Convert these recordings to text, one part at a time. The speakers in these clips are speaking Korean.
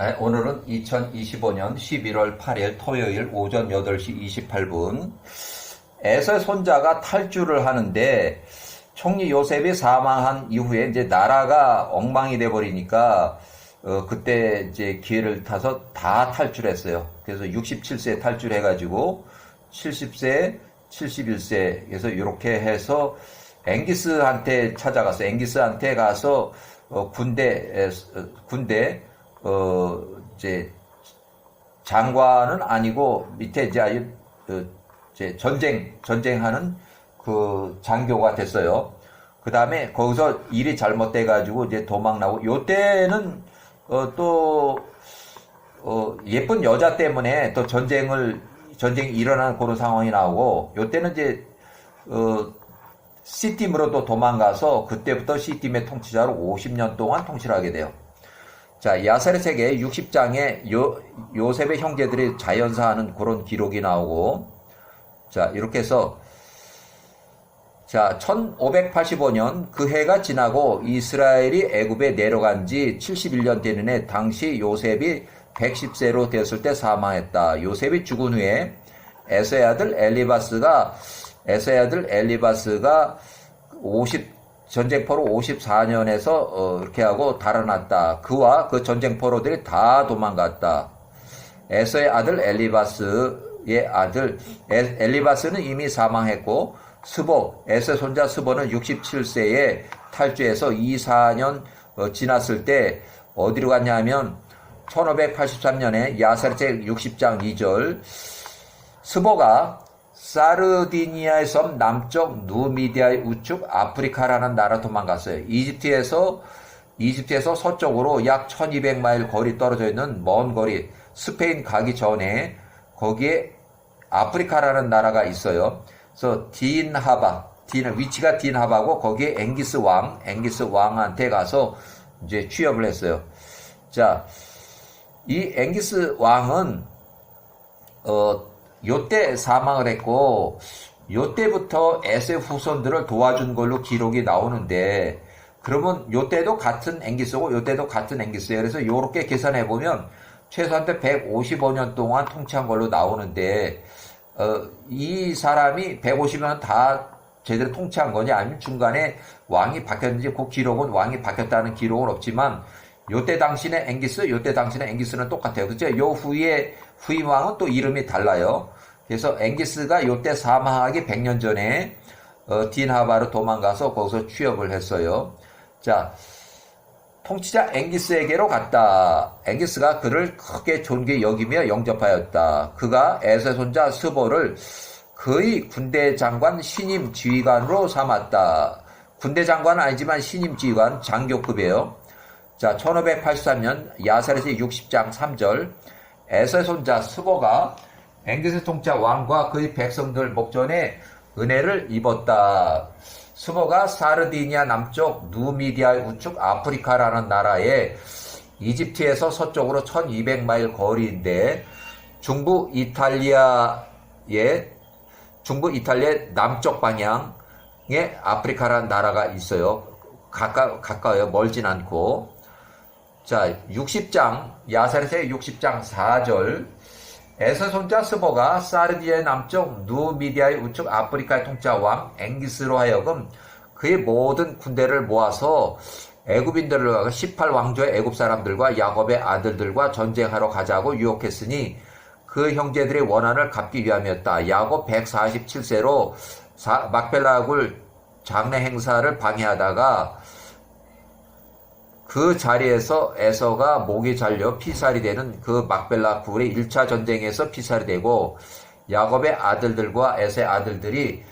네, 오늘은 2025년 11월 8일 토요일 오전 8시 28분. 에서의 손자가 탈주를 하는데 총리 요셉이 사망한 이후에 이제 나라가 엉망이 돼 버리니까 어, 그때 이제 기회를 타서 다 탈출했어요. 그래서 67세 탈출해 가지고 70세, 71세 그래서 이렇게 해서 앵기스한테 찾아갔어요. 앵기스한테 가서 어, 군대 어, 군대 어 이제 장관은 아니고 밑에 이제 그 이제 전쟁 전쟁하는 그 장교가 됐어요. 그 다음에 거기서 일이 잘못돼 가지고 이제 도망 나고 요때는 어 또 어 예쁜 여자 때문에 또 전쟁을 전쟁이 일어나는 그런 상황이 나오고 요때는 이제 어 C팀으로 또 도망가서 그때부터 C팀의 통치자로 50년 동안 통치를 하게 돼요. 자, 야사렛에게 60장에 요, 요셉의 형제들이 자연사하는 그런 기록이 나오고, 자, 이렇게 해서, 자, 1585년 그 해가 지나고 이스라엘이 애굽에 내려간 지 71년 되는 해, 당시 요셉이 110세로 되었을 때 사망했다. 요셉이 죽은 후에 에서의 아들 엘리바스가, 에서의 아들 엘리바스가 50, 전쟁포로 54년에서 어, 이렇게 하고 달아났다. 그와 그 전쟁포로들이 다 도망갔다. 에서의 아들 엘리바스의 아들 엘, 엘리바스는 이미 사망했고 스보 에서 손자 스보는 67세에 탈주해서 2, 4년 어, 지났을 때 어디로 갔냐면 1583년에 야사르체 60장 2절 스보가 사르디니아의 섬 남쪽 누미디아의 우측 아프리카라는 나라 도망갔어요. 이집트에서 이집트에서 서쪽으로 약 1200마일 거리 떨어져 있는 먼 거리 스페인 가기 전에 거기에 아프리카라는 나라가 있어요. 그래서 딘하바, 딘 위치가 딘하바고 거기에 앵기스 왕, 앵기스 왕한테 가서 이제 취업을 했어요. 자, 이 앵기스 왕은 어 요때 사망을 했고 요때부터 에세 후손들을 도와준 걸로 기록이 나오는데 그러면 요때도 같은 앵기스고 요때도 같은 앵기스예요. 그래서 요렇게 계산해 보면 최소한 155년 동안 통치한 걸로 나오는데 어, 이 사람이 150년 다 제대로 통치한 거냐 아니면 중간에 왕이 바뀌었는지 그 기록은 왕이 바뀌었다는 기록은 없지만 요때 당신의 앵기스, 요때 당신의 앵기스는 똑같아요. 그죠? 요 후에 후임 왕은 또 이름이 달라요. 그래서 앵기스가 요때 사망하기 100년 전에 어, 딘 하바로 도망가서 거기서 취업을 했어요. 자, 통치자 앵기스에게로 갔다. 앵기스가 그를 크게 존귀 여기며 영접하였다. 그가 에세 손자 스보를 그의 군대 장관 신임 지휘관으로 삼았다. 군대 장관은 아니지만 신임 지휘관 장교급이에요. 자, 1583년 야사렛의 60장 3절 에세 손자 스보가 앵기스 통자 왕과 그의 백성들 목전에 은혜를 입었다. 스보가 사르디니아 남쪽 누미디아 우측 아프리카라는 나라에 이집트에서 서쪽으로 1200마일 거리인데 중부 이탈리아의 중부 이탈리아 남쪽 방향에 아프리카라는 나라가 있어요. 가까, 가까워요. 멀진 않고. 자, 60장, 야사렛의 60장 4절. 에서 손자 스보가 사르디아의 남쪽 누미디아의 우측 아프리카의 통치자 왕 앵기스로 하여금 그의 모든 군대를 모아서 애굽인들을 18왕조의 애굽 사람들과 야곱의 아들들과 전쟁하러 가자고 유혹했으니 그 형제들의 원한을 갚기 위함이었다. 야곱 147세로 막벨라굴 장례 행사를 방해하다가 그 자리에서 에서가 목이 잘려 피살이 되는 그 막벨라 굴의 1차 전쟁에서 피살이 되고 야곱의 아들들과 에서의 아들들이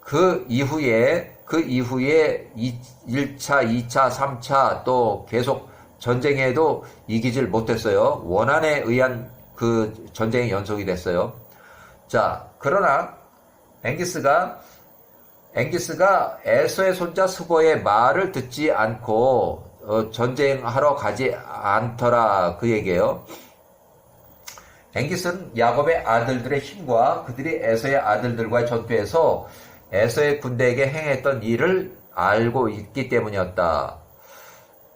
그 이후에 그 이후에 1차, 2차, 3차 또 계속 전쟁에도 이기질 못했어요. 원한에 의한 그 전쟁의 연속이 됐어요. 자, 그러나 앵기스가 앵기스가 에서의 손자 스보의 말을 듣지 않고 어, 전쟁하러 가지 않더라 그 얘기예요. 앵기스는 야곱의 아들들의 힘과 그들이 에서의 아들들과의 전투에서 에서의 군대에게 행했던 일을 알고 있기 때문이었다.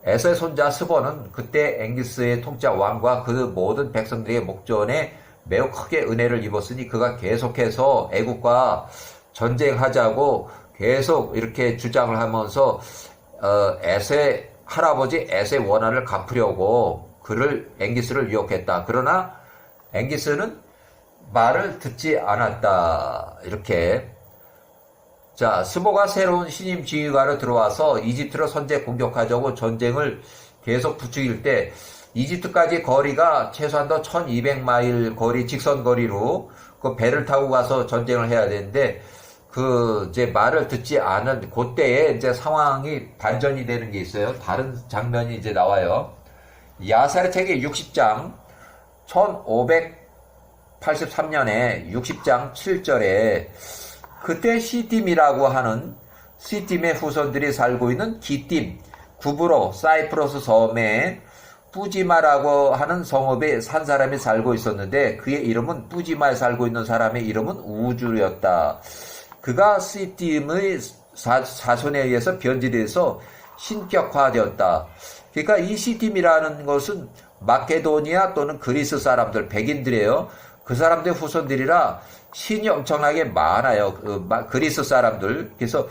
에서의 손자 스본은 그때 앵기스의 통짜 왕과 그 모든 백성들의 목전에 매우 크게 은혜를 입었으니 그가 계속해서 애국과 전쟁하자고 계속 이렇게 주장을 하면서 어, 에세 할아버지 에세 원한을 갚으려고 그를 앵기스를 유혹했다. 그러나 앵기스는 말을 듣지 않았다. 이렇게 자, 스보가 새로운 신임 지휘관으로 들어와서 이집트를 선제 공격하자고 전쟁을 계속 부추길 때 이집트까지 거리가 최소한 더 1200마일 거리 직선 거리로 그 배를 타고 가서 전쟁을 해야 되는데 그 이제 말을 듣지 않은 그때에 이제 상황이 반전이 되는 게 있어요. 다른 장면이 이제 나와요. 야사르 책의 60장 1583년에 60장 7절에 그때 시팀이라고 하는 시팀의 후손들이 살고 있는 기팀, 구브로, 사이프러스 섬에 뿌지마라고 하는 성읍에 산 사람이 살고 있었는데 그의 이름은 뿌지마에 살고 있는 사람의 이름은 우주였다. 그가 시팀의 사손에 의해서 변질돼서 신격화되었다. 그러니까 이 시팀이라는 것은 마케도니아 또는 그리스 사람들, 백인들이에요. 그 사람들 후손들이라 신이 엄청나게 많아요. 그 그리스 사람들. 그래서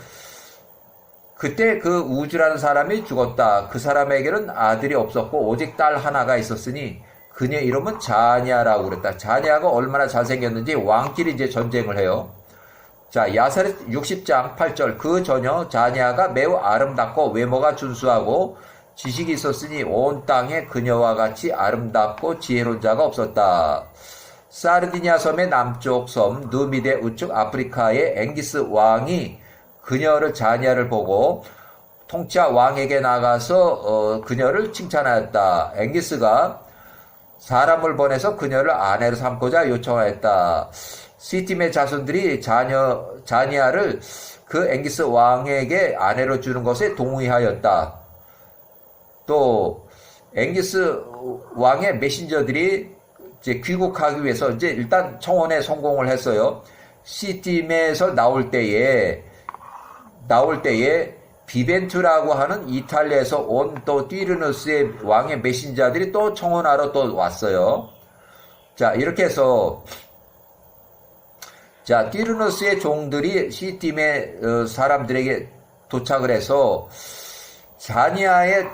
그때 그 우주라는 사람이 죽었다. 그 사람에게는 아들이 없었고 오직 딸 하나가 있었으니 그녀의 이름은 자니아라고 그랬다. 자니아가 얼마나 잘생겼는지 왕끼리 이제 전쟁을 해요. 자, 야사렛 60장 8절 그 전혀 자니아가 매우 아름답고 외모가 준수하고 지식이 있었으니 온 땅에 그녀와 같이 아름답고 지혜로운 자가 없었다. 사르디니아 섬의 남쪽 섬 누미데 우측 아프리카의 앵기스 왕이 그녀를 자니아를 보고 통치자 왕에게 나가서 어, 그녀를 칭찬하였다. 앵기스가 사람을 보내서 그녀를 아내로 삼고자 요청하였다. 시팀의 자손들이 자녀 자니아를 그 앵기스 왕에게 아내로 주는 것에 동의하였다. 또 앵기스 왕의 메신저들이 이제 귀국하기 위해서 이제 일단 청원에 성공을 했어요. 시팀에서 나올 때에 나올 때에 비벤투라고 하는 이탈리아에서 온 또 띠르누스의 왕의 메신저들이 또 청원하러 또 왔어요. 자, 이렇게 해서 자, 띠르누스의 종들이 시팀의 어, 사람들에게 도착을 해서 자니아의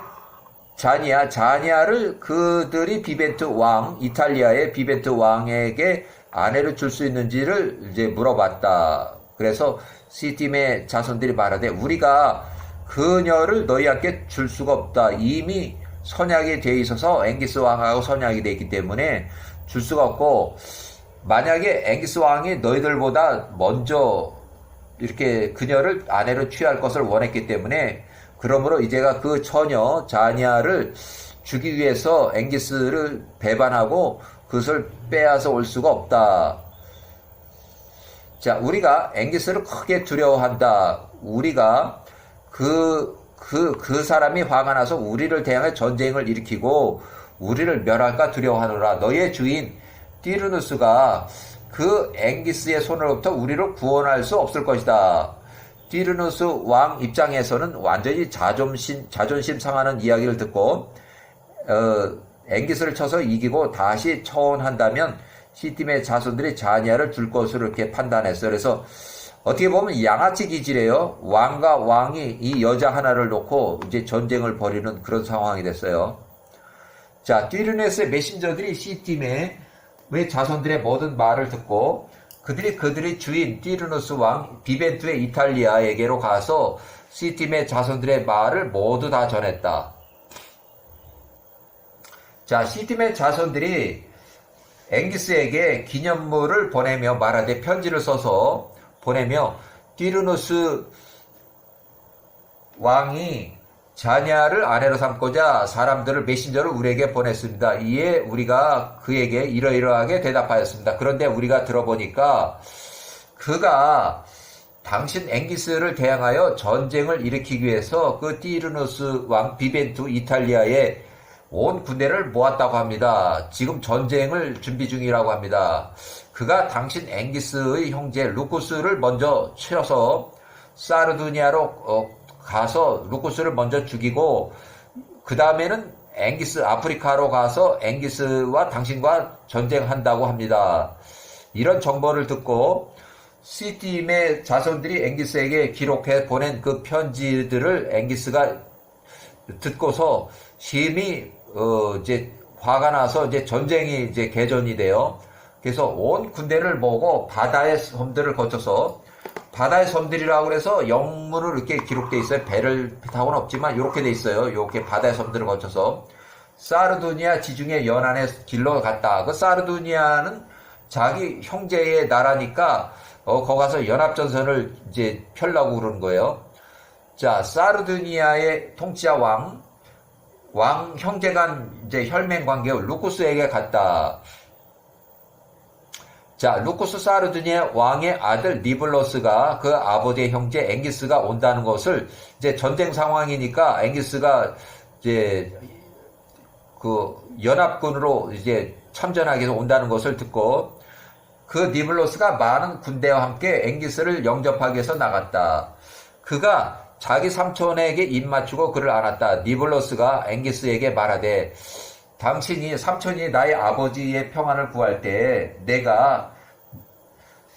자니아, 자니아를 그들이 비벤트 왕, 이탈리아의 비벤트 왕에게 아내를 줄 수 있는지를 이제 물어봤다. 그래서 시팀의 자손들이 말하되 우리가 그녀를 너희한테 줄 수가 없다. 이미 선약이 돼 있어서 앵기스 왕하고 선약이 돼 있기 때문에 줄 수가 없고 만약에 앵기스 왕이 너희들보다 먼저 이렇게 그녀를 아내로 취할 것을 원했기 때문에 그러므로 이제가 그 처녀 자니아를 주기 위해서 앵기스를 배반하고 그것을 빼앗아 올 수가 없다. 자, 우리가 앵기스를 크게 두려워한다. 우리가 그, 그, 그 사람이 화가 나서 우리를 대항해 전쟁을 일으키고 우리를 멸할까 두려워하노라. 너의 주인 띠르누스가 그 앵기스의 손으로부터 우리를 구원할 수 없을 것이다. 띠르누스 왕 입장에서는 완전히 자존심, 자존심 상하는 이야기를 듣고, 어, 앵기스를 쳐서 이기고 다시 처원한다면 시팀의 자손들이 자니아를 줄 것으로 이렇게 판단했어요. 그래서 어떻게 보면 양아치 기질이에요. 왕과 왕이 이 여자 하나를 놓고 이제 전쟁을 벌이는 그런 상황이 됐어요. 자, 띠르네스의 메신저들이 시팀 의왜 자손들의 모든 말을 듣고 그들이 그들의 주인 띠르누스 왕 비벤투의 이탈리아에게로 가서 시팀의 자손들의 말을 모두 다 전했다. 자, 시팀의 자손들이 앵기스에게 기념물을 보내며 말하되 편지를 써서 보내며 띠르누스 왕이 자냐를 아내로 삼고자 사람들을 메신저를 우리에게 보냈습니다. 이에 우리가 그에게 이러이러하게 대답하였습니다. 그런데 우리가 들어보니까 그가 당신 앵기스를 대항하여 전쟁을 일으키기 위해서 그 띠르누스 왕 비벤투 이탈리아에 온 군대를 모았다고 합니다. 지금 전쟁을 준비 중이라고 합니다. 그가 당신 앵기스의 형제 루쿠스를 먼저 치러서 사르두니아로 어, 가서 루쿠스를 먼저 죽이고 그 다음에는 앵기스 아프리카로 가서 앵기스와 당신과 전쟁한다고 합니다. 이런 정보를 듣고 시팀의 자손들이 앵기스에게 기록해 보낸 그 편지들을 앵기스가 듣고서 심히 어 이제 화가 나서 이제 전쟁이 이제 개전이 돼요. 그래서 온 군대를 모으고 바다의 섬들을 거쳐서 바다의 섬들이라고 그래서 영문으로 이렇게 기록돼 있어요. 배를 타고는 없지만 이렇게 돼 있어요. 이렇게 바다의 섬들을 거쳐서 사르두니아 지중해 연안의 길로 갔다. 그 사르두니아는 자기 형제의 나라니까 어, 거기 가서 연합전선을 이제 펴려고 그러는 거예요. 자, 사르두니아의 통치자 왕, 왕 형제 간 이제 혈맹 관계 루쿠스에게 갔다. 자, 루쿠스 사르두니아 왕의 아들 니블로스가 그 아버지의 형제 앵기스가 온다는 것을 이제 전쟁 상황이니까 앵기스가 이제 그 연합군으로 이제 참전하기 위해서 온다는 것을 듣고 그 니블로스가 많은 군대와 함께 앵기스를 영접하기 위해서 나갔다. 그가 자기 삼촌에게 입 맞추고 그를 안았다. 니블로스가 앵기스에게 말하되 당신이 삼촌이 나의 아버지의 평안을 구할 때 내가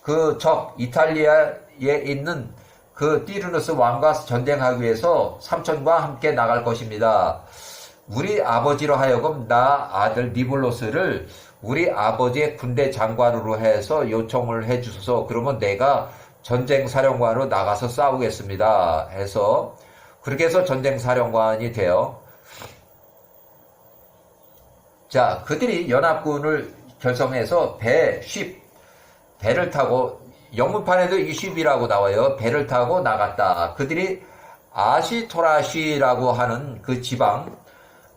그 적 이탈리아에 있는 그 띠르누스 왕과 전쟁하기 위해서 삼촌과 함께 나갈 것입니다. 우리 아버지로 하여금 나 아들 니블로스를 우리 아버지의 군대 장관으로 해서 요청을 해 주소서 그러면 내가 전쟁 사령관으로 나가서 싸우겠습니다. 해서 그렇게 해서 전쟁 사령관이 되어 자 그들이 연합군을 결성해서 배, 쉽 배를 타고 영문판에도 이 쉽이라고 나와요. 배를 타고 나갔다. 그들이 아시토라시라고 하는 그 지방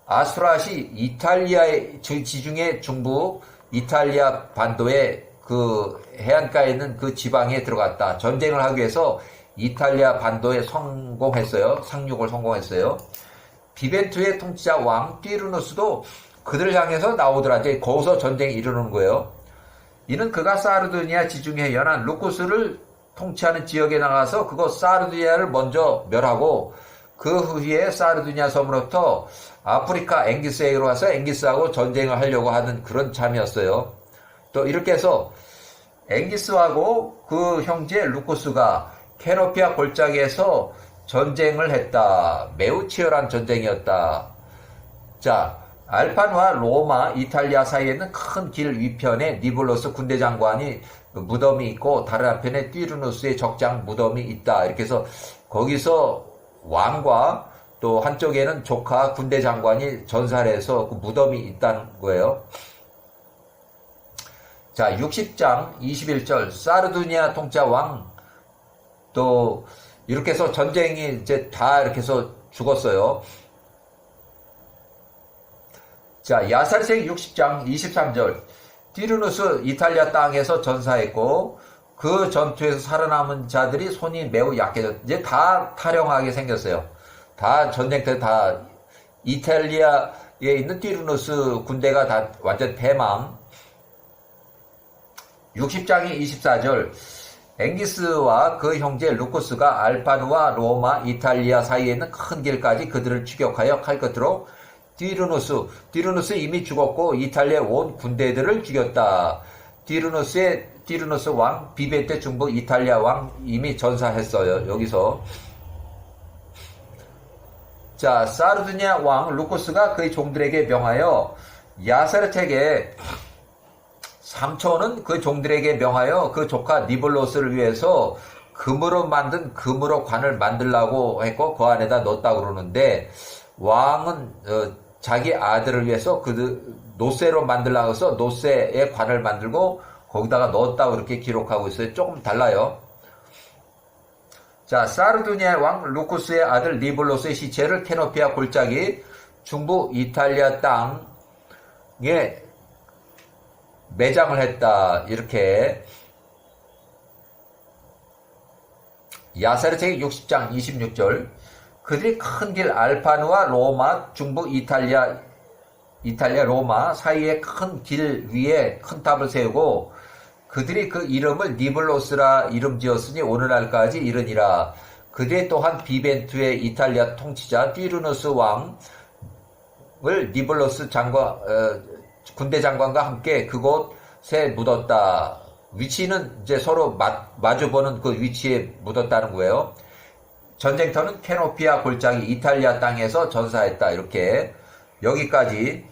아스트라시 이탈리아의 지중해 중부 이탈리아 반도의 그 해안가에 있는 그 지방에 들어갔다. 전쟁을 하기 위해서 이탈리아 반도에 성공했어요. 상륙을 성공했어요. 비벤투의 통치자 왕 띠르누스도 그들을 향해서 나오더라. 이제 거기서 전쟁이 일어나는 거예요. 이는 그가 사르두니아 지중해 연안 루쿠스를 통치하는 지역에 나가서 그곳 사르두니아를 먼저 멸하고 그 후에 사르두니아 섬으로부터 아프리카 앵기스에게로 와서 앵기스하고 전쟁을 하려고 하는 그런 참이었어요. 또 이렇게 해서 앵기스하고 그 형제 루쿠스가 캐노피아 골짜기에서 전쟁을 했다. 매우 치열한 전쟁이었다. 자, 알판과 로마, 이탈리아 사이에는 큰 길 위편에 니블로스 군대 장관이 무덤이 있고 다른 한편에 띠르누스의 적장 무덤이 있다. 이렇게 해서 거기서 왕과 또 한쪽에는 조카 군대 장관이 전사를 해서 그 무덤이 있다는 거예요. 자, 60장 21절 사르두니아 통짜 왕 또 이렇게 해서 전쟁이 이제 다 이렇게 해서 죽었어요. 자, 야살생 60장 23절. 디르누스 이탈리아 땅에서 전사했고 그 전투에서 살아남은 자들이 손이 매우 약해졌 이제 다 탈영하게 생겼어요. 다 전쟁 때 다 이탈리아에 있는 디르누스 군대가 다 완전 대망. 60장이 24절. 앵기스와 그 형제 루코스가 알파누와 로마, 이탈리아 사이에 있는 큰 길까지 그들을 추격하여 칼 끝으로 디르누스, 디르누스 이미 죽었고 이탈리아 온 군대들을 죽였다. 디르누스의 디르누스 왕, 비베테 중부 이탈리아 왕 이미 전사했어요. 여기서 자 사르두니아 왕 루코스가 그의 종들에게 명하여 야사르텍에 삼촌은 그 종들에게 명하여 그 조카 니블로스를 위해서 금으로 만든 금으로 관을 만들라고 했고 그 안에다 넣었다고 그러는데 왕은 어, 자기 아들을 위해서 그 노쇠로 만들라고 해서 노쇠의 관을 만들고 거기다가 넣었다고 이렇게 기록하고 있어요. 조금 달라요. 자, 사르두니아 왕 루쿠스의 아들 니블로스의 시체를 캐노피아 골짜기 중부 이탈리아 땅에 매장을 했다. 이렇게 야사르책 60장 26절 그들이 큰 길 알파누와 로마 중부 이탈리아 이탈리아 로마 사이에 큰길 위에 큰 탑을 세우고 그들이 그 이름을 니블로스라 이름 지었으니 오늘날까지 이르니라 그들이 또한 비벤투의 이탈리아 통치자 띠르누스 왕을 니블로스 장관 어, 군대 장관과 함께 그곳에 묻었다. 위치는 이제 서로 마, 마주보는 그 위치에 묻었다는 거예요. 전쟁터는 캐노피아 골짜기 이탈리아 땅에서 전사했다. 이렇게 여기까지